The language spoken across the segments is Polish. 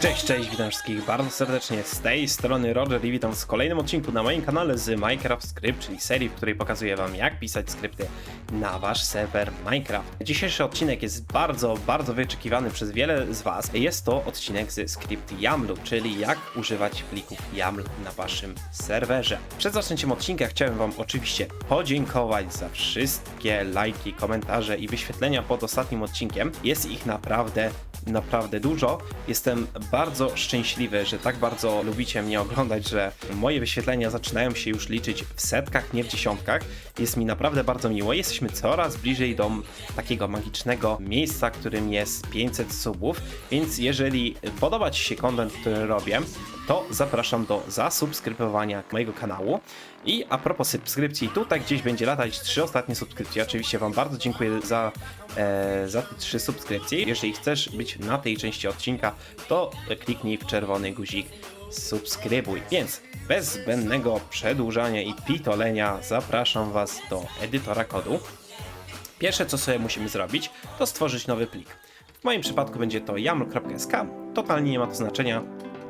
Cześć, cześć, witam wszystkich bardzo serdecznie z tej strony Roger i witam w kolejnym odcinku na moim kanale z Minecraft Script, czyli serii, w której pokazuję wam jak pisać skrypty na wasz serwer Minecraft. Dzisiejszy odcinek jest bardzo, bardzo wyczekiwany przez wiele z was. Jest to odcinek z skrypt YAML-u, czyli jak używać plików YAML na waszym serwerze. Przed zaczęciem odcinka chciałem wam oczywiście podziękować za wszystkie lajki, komentarze i wyświetlenia pod ostatnim odcinkiem. Jest ich naprawdę naprawdę dużo. Jestem bardzo szczęśliwy, że tak bardzo lubicie mnie oglądać, że moje wyświetlenia zaczynają się już liczyć w setkach, nie w dziesiątkach. Jest mi naprawdę bardzo miło. Jesteśmy coraz bliżej do takiego magicznego miejsca, którym jest 500 subów, więc jeżeli podoba Ci się content, który robię, to zapraszam do zasubskrybowania mojego kanału. I a propos subskrypcji, tutaj gdzieś będzie latać trzy ostatnie subskrypcje. Oczywiście Wam bardzo dziękuję za, za te trzy subskrypcje. Jeżeli chcesz być na tej części odcinka, to kliknij w czerwony guzik subskrybuj. Więc bez zbędnego przedłużania i pitolenia zapraszam Was do edytora kodu. Pierwsze co sobie musimy zrobić, to stworzyć nowy plik. W moim przypadku będzie to yaml.sk. Totalnie nie ma to znaczenia,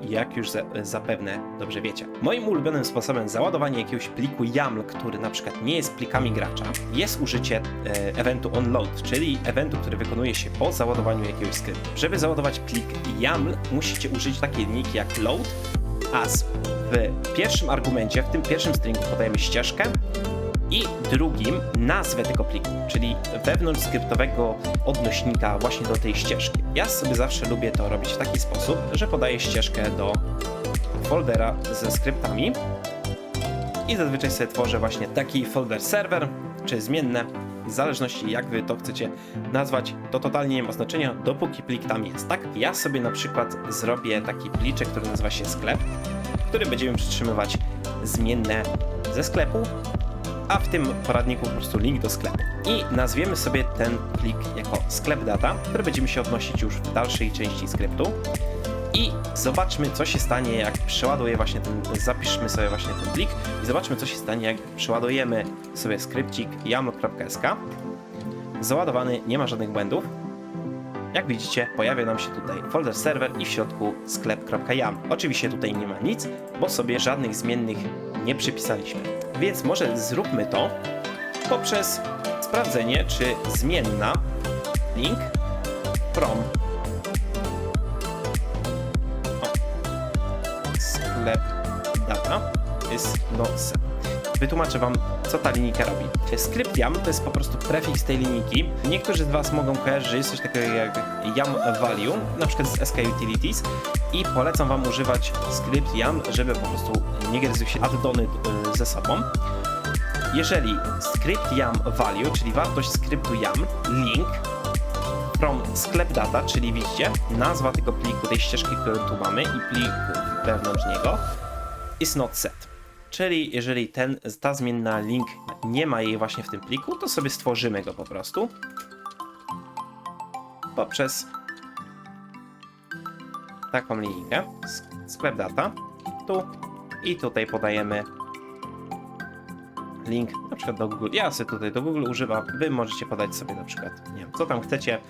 jak już za, zapewne dobrze wiecie. Moim ulubionym sposobem załadowania jakiegoś pliku YAML, który na przykład nie jest plikami gracza, jest użycie e, eventu onload, czyli eventu, który wykonuje się po załadowaniu jakiegoś skryptu. Żeby załadować plik YAML, musicie użyć takiej linijki jak load as. W pierwszym argumencie, w tym pierwszym stringu podajemy ścieżkę, i drugim nazwę tego pliku, czyli wewnątrz skryptowego odnośnika właśnie do tej ścieżki. Ja sobie zawsze lubię to robić w taki sposób, że podaję ścieżkę do foldera ze skryptami i zazwyczaj sobie tworzę właśnie taki folder serwer czy zmienne. W zależności jak wy to chcecie nazwać, to totalnie nie ma znaczenia, dopóki plik tam jest, tak? Ja sobie na przykład zrobię taki pliczek, który nazywa się sklep, w którym będziemy przytrzymywać zmienne ze sklepu, a w tym poradniku po prostu link do sklepu. I nazwiemy sobie ten plik jako sklep data, który będziemy się odnosić już w dalszej części skryptu. I zobaczmy, co się stanie, jak przeładuję właśnie ten, zapiszmy sobie właśnie ten plik i zobaczmy, co się stanie, jak przeładujemy sobie skrypcik yaml.sk. Załadowany, nie ma żadnych błędów. Jak widzicie, pojawia nam się tutaj folder server i w środku sklep.yam. Oczywiście tutaj nie ma nic, bo sobie żadnych zmiennych nie przypisaliśmy. Więc może zróbmy to poprzez sprawdzenie, czy zmienna link from o, sklep data is not set. Wytłumaczę Wam, co ta linijka robi. Skrypt YAM to jest po prostu prefiks tej linijki. Niektórzy z Was mogą kojarzyć, że jest coś takiego jak YAM value, na przykład z SK Utilities i polecam Wam używać skrypt YAM, żeby po prostu nie gryzły się addony y, ze sobą. Jeżeli skrypt YAM value, czyli wartość skryptu YAM, link from sklep data, czyli widzicie, nazwa tego pliku, tej ścieżki, którą tu mamy i plik wewnątrz niego, is not set. Czyli jeżeli ten, ta zmienna link nie ma jej właśnie w tym pliku, to sobie stworzymy go po prostu poprzez taką linijkę sklep data tu i tutaj podajemy link na przykład do Google. Ja sobie tutaj do Google używam, wy możecie podać sobie na przykład, nie wiem, co tam chcecie.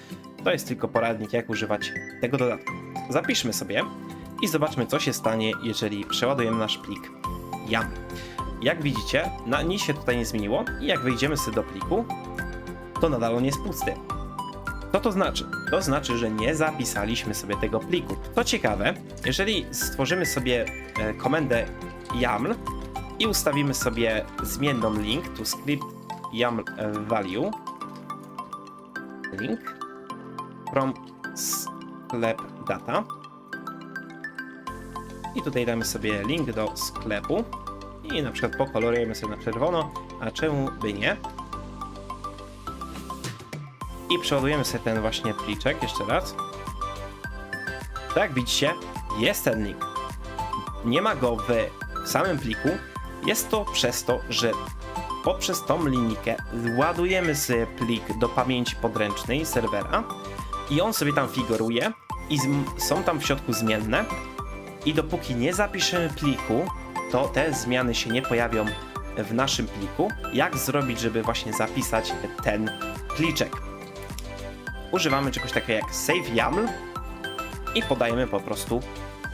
To jest tylko poradnik, jak używać tego dodatku. Zapiszmy sobie i zobaczmy, co się stanie, jeżeli przeładujemy nasz plik YAML. Jak widzicie, na nic się tutaj nie zmieniło i jak wejdziemy sobie do pliku, to nadal on jest pusty. Co to znaczy? To znaczy, że nie zapisaliśmy sobie tego pliku. Co ciekawe, jeżeli stworzymy sobie e, komendę YAML i ustawimy sobie zmienną link to script YAML value link from sklep data i tutaj damy sobie link do sklepu i na przykład pokolorujemy sobie na czerwono, a czemu by nie? I przeładujemy sobie ten właśnie pliczek jeszcze raz. Tak widzicie, jest ten link. Nie ma go w samym pliku. Jest to przez to, że poprzez tą linijkę ładujemy sobie plik do pamięci podręcznej serwera i on sobie tam figuruje i są tam w środku zmienne i dopóki nie zapiszemy pliku, to te zmiany się nie pojawią w naszym pliku. Jak zrobić, żeby właśnie zapisać ten pliczek? Używamy czegoś takiego jak save YAML i podajemy po prostu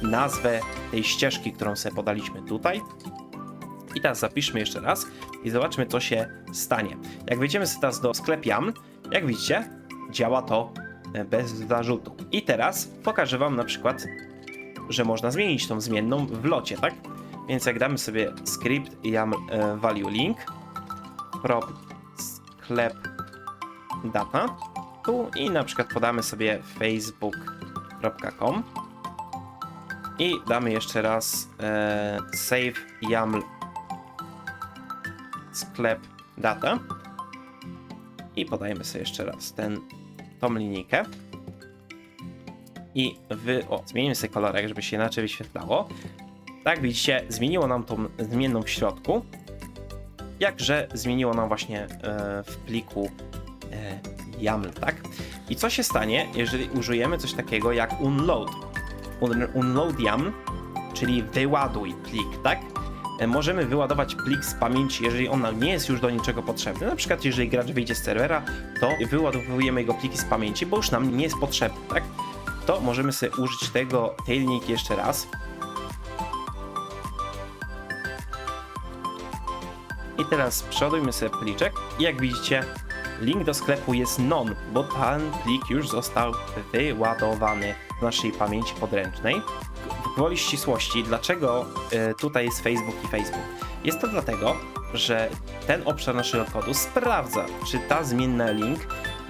nazwę tej ścieżki, którą sobie podaliśmy tutaj. I teraz zapiszmy jeszcze raz i zobaczmy, co się stanie. Jak wejdziemy sobie teraz do sklep YAML, jak widzicie, działa to bez zarzutu. I teraz pokażę Wam na przykład, że można zmienić tą zmienną w locie, tak? Więc jak damy sobie script YAML e, value link, prop sklep data, tu i na przykład podamy sobie facebook.com i damy jeszcze raz e, save YAML sklep data i podajemy sobie jeszcze raz ten, tą linijkę i wy, o, zmienimy sobie kolorek, żeby się inaczej wyświetlało. Tak widzicie, zmieniło nam tą zmienną w środku, jakże zmieniło nam właśnie e, w pliku e, YAML, tak? I co się stanie, jeżeli użyjemy coś takiego jak unload? Un, unload YAML, czyli wyładuj plik, tak? E, Możemy wyładować plik z pamięci, jeżeli on nam nie jest już do niczego potrzebny. Na przykład, jeżeli gracz wyjdzie z serwera, to wyładowujemy jego pliki z pamięci, bo już nam nie jest potrzebny, tak? To możemy sobie użyć tego, tej linijki jeszcze raz. I teraz przodujmy sobie pliczek i jak widzicie, link do sklepu jest non, bo ten plik już został wyładowany z naszej pamięci podręcznej. W gwoli ścisłości, dlaczego y, tutaj jest Facebook i Facebook? Jest to dlatego, że ten obszar naszego kodu sprawdza, czy ta zmienna link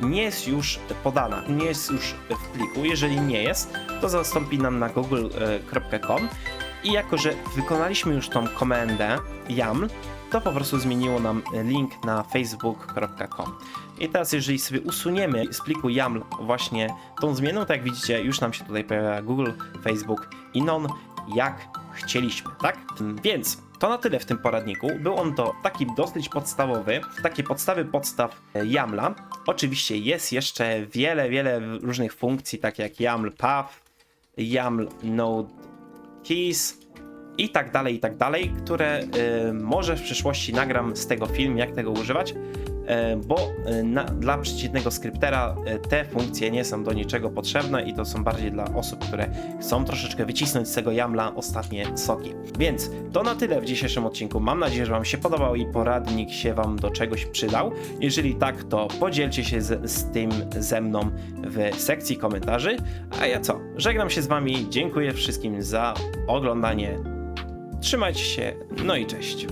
nie jest już podana, nie jest już w pliku. Jeżeli nie jest, to zastąpi nam na google.com i jako, że wykonaliśmy już tą komendę YAML, to po prostu zmieniło nam link na facebook.com. I teraz jeżeli sobie usuniemy z pliku YAML właśnie tą zmienną, tak jak widzicie, już nam się tutaj pojawia Google, Facebook i non, jak chcieliśmy, tak? Więc to na tyle w tym poradniku. Był on to taki dosyć podstawowy, takie podstawy podstaw e, YAMLa. Oczywiście jest jeszcze wiele, wiele różnych funkcji, takie jak YAML Path, YAML Node Keys, i tak dalej, i tak dalej, które y, może w przyszłości nagram z tego film, jak tego używać, bo y, na, dla przeciętnego skryptera y, te funkcje nie są do niczego potrzebne i to są bardziej dla osób, które chcą troszeczkę wycisnąć z tego jamla ostatnie soki. Więc to na tyle w dzisiejszym odcinku. Mam nadzieję, że Wam się podobał i poradnik się Wam do czegoś przydał. Jeżeli tak, to podzielcie się z, z tym ze mną w sekcji komentarzy. A ja co? Żegnam się z Wami, dziękuję wszystkim za oglądanie Trzymajcie się, no i cześć.